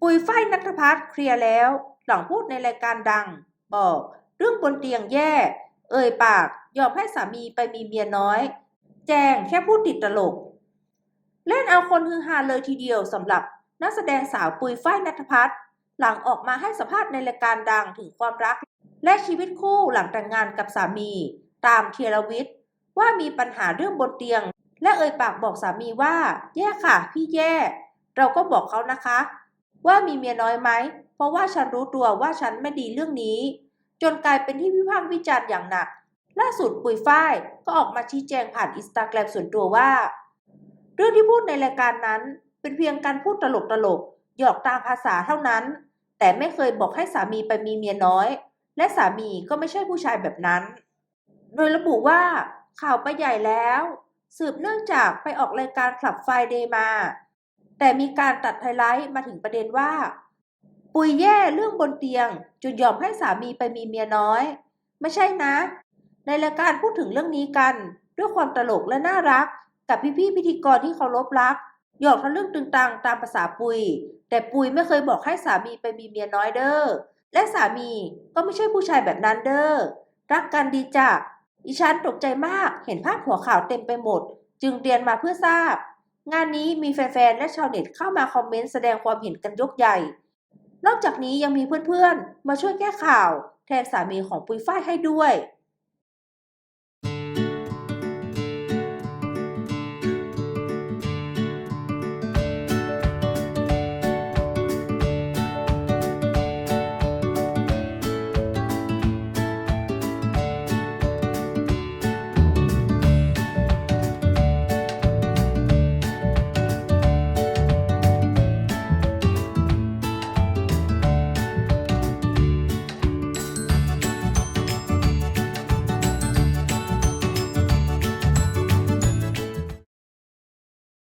ปุยฝ้ายนัทพัฒน์เคลียร์แล้ว หลังพูดในรายการดัง บอก เรื่องบนเตียงแย่ เอ่ยปากยอมให้สามีไปมีเมียน้อย แจงแค่พูดติดตลก เล่นเอาคนฮือฮาเลยทีเดียวสำหรับนักแสดงสาวปุยฝ้ายนัทพัฒน์หลังออกมาให้สัมภาษณ์ในรายการดังถึงความรัก และชีวิตคู่หลังแต่งงานกับสามี ตามเทียรวิทย์ว่ามีปัญหาเรื่องบนเตียง และเอ่ยปากบอกสามีว่า แย่ค่ะ พี่แย่ เราก็บอกเขานะคะ ว่ามีเมียน้อยไหม เพราะว่าฉันรู้ตัวว่าฉันไม่ดีเรื่องนี้ จนกลายเป็นที่วิพากษ์วิจารณ์อย่างหนัก ล่าสุดปุยฝ้ายก็ออกมาชี้แจงผ่านอินสตาแกรมส่วนตัวว่า เรื่องที่พูดในรายการนั้น เป็นเพียงการพูดตลกตลกๆหยอกตามภาษาเท่านั้น แต่ไม่เคยบอกให้สามีไปมีเมียน้อย และสามีก็ไม่ใช่ผู้ชายแบบนั้น โดยระบุว่าข่าวไปใหญ่แล้ว สืบเนื่องจากไปออกรายการคลับไฟเดย์มา แต่มีการตัดไฮไลท์มาถึงประเด็นว่า ปุยแย่เรื่องบนเตียงจนยอมให้สามีไปมีเมียน้อย ไม่ใช่นะ ในรายการพูดถึงเรื่องนี้กัน ด้วยความตลกและน่ารัก กับพี่ๆพิธีกรที่เคารพรักหยอกทะลึ่งตึงตังตามภาษาปุย แต่ปุยไม่เคยบอกให้สามีไปมีเมียน้อยเด้อและสามีก็ไม่ใช่ผู้ชายแบบนั้นเด้อรักกันดีจ้ะดิฉันตกใจมากเห็นภาพหัวข่าวเต็มไปหมด จึงเรียนมาเพื่อทราบ งานนี้มีแฟนๆ และชาวเน็ตเข้ามาคอมเมนต์แสดงความเห็นกันยกใหญ่ นอกจากนี้ยังมีเพื่อนๆ มาช่วยแก้ข่าว แทนสามีของปุยฝ้ายให้ด้วย